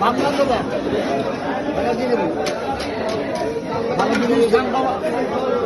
ভাবলাম তো ভালো জিনিস ভালো জিনিস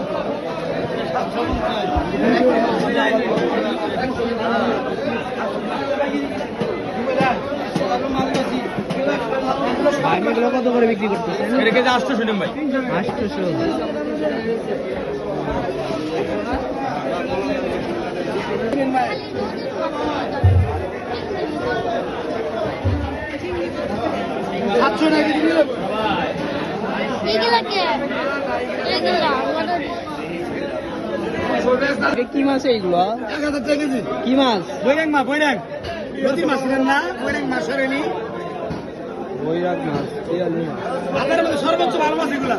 এগুলো কত করে বিক্রি করতেছেন? এটা কেজি আসতো শুনুন ভাই। আটশোশো। সাতশো এগুলা এ কি মাছ এইগুলো? এক হাজার টাকা কেজি কি মাছ? বৈরাং মা বৈরাং নদীর মাছ না? বৈরাং মাছ সরেনি। বৈরাগ মাছ আপনার মধ্যে সর্বোচ্চ ভালো মাছ এগুলা।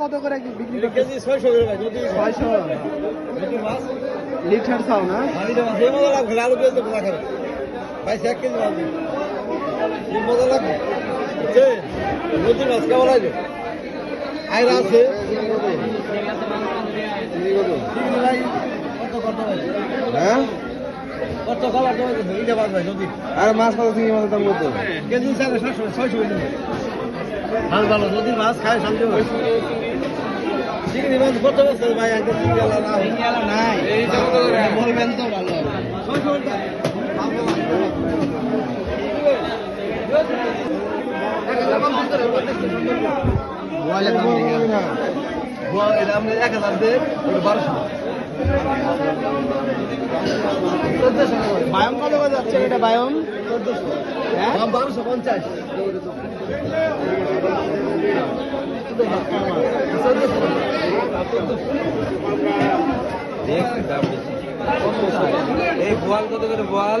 কত করে বিক্রি কেজি ছয়শো ছয়শো। লিটার চাও না? আলু পেঁয়াজ মজা খাবে। ভাই এক কেজি মাছ মজা লাগবে। নদীর মাছ কেমন লাগবে আয়রা আছে। হ্যাঁ? খাবার মাছ আর মাছ কত চিংড়ি মাছের দাম কত? কেজি সাড়ে সাতশো ছয়শো মাছ ভালো নদীর মাছ খায় শান্তি চিংড়ি মাছ কত বছর ভাই? একদম চিংড়ি নাই বলবেন তো ভালো আপনি এক হাজার ওটা বারোশো বায়ম কত করে যাচ্ছে এটা বায়ম দাম বারোশো পঞ্চাশ এই বোয়াল কত করে বোয়াল?